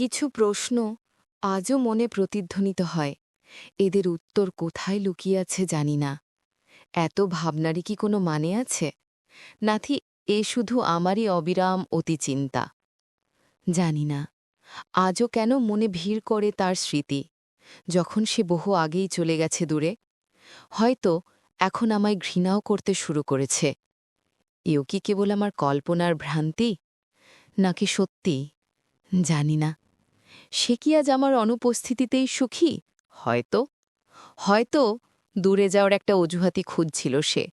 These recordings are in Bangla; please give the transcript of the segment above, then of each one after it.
কিছু প্রশ্ন আজও মনে প্রতিধ্বনিত হয়। এদের উত্তর কোথায় লুকিয়ে আছে জানি না। এত ভাবনারই কি কোনো মানে আছে? নাথি, এ শুধু আমারই অবিরাম অতি চিন্তা জানি না, আজও কেন মনে ভিড় করে তার স্মৃতি? যখন সে বহু আগেই চলে গেছে দূরে, হয়তো এখন আমায় ঘৃণাও করতে শুরু করেছে। এও কি কেবল আমার কল্পনার ভ্রান্তি? নাকি সত্যি? জানি না। সে কি আজ আমার অনুপস্থিতিতেই সুখী? হয়তো। হয়তো দূরে যাওয়ার একটা অজুহাতি খুঁজছিল সে।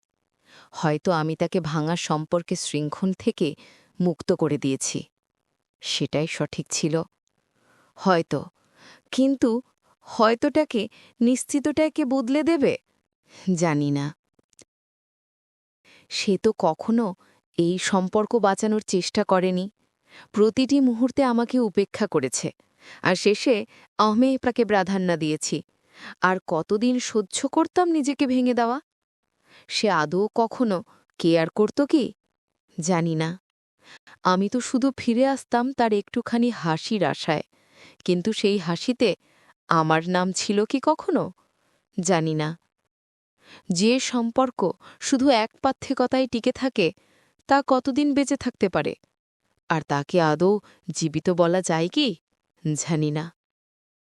হয়তো আমি তাকে ভাঙা সম্পর্কে শৃঙ্খল থেকে মুক্ত করে দিয়েছি। সেটাই সঠিক ছিল। হয়তো। কিন্তু হয়তোটাকে, নিশ্চিতটাকে বদলে দেবে? জানি না। সে তো কখনো এই সম্পর্ক বাঁচানোর চেষ্টা করেনি। প্রতিটি মুহূর্তে আমাকে উপেক্ষা করেছে। আর শেষে আহমেপাকে প্রাধান্য দিয়েছি। আর কতদিন সহ্য করতাম নিজেকে ভেঙে দেওয়া? সে আদৌ কখনো কেয়ার করত কি? জানি না। আমি তো শুধু ফিরে আসতাম তার একটুখানি হাসির আশায়। কিন্তু সেই হাসিতে আমার নাম ছিল কি কখনো? জানি না। যে সম্পর্ক শুধু এক পাথ্যিকতায় টিকে থাকে, তা কতদিন বেঁচে থাকতে পারে? আর তাকে আদৌ জীবিত বলা যায় কি? জানি না।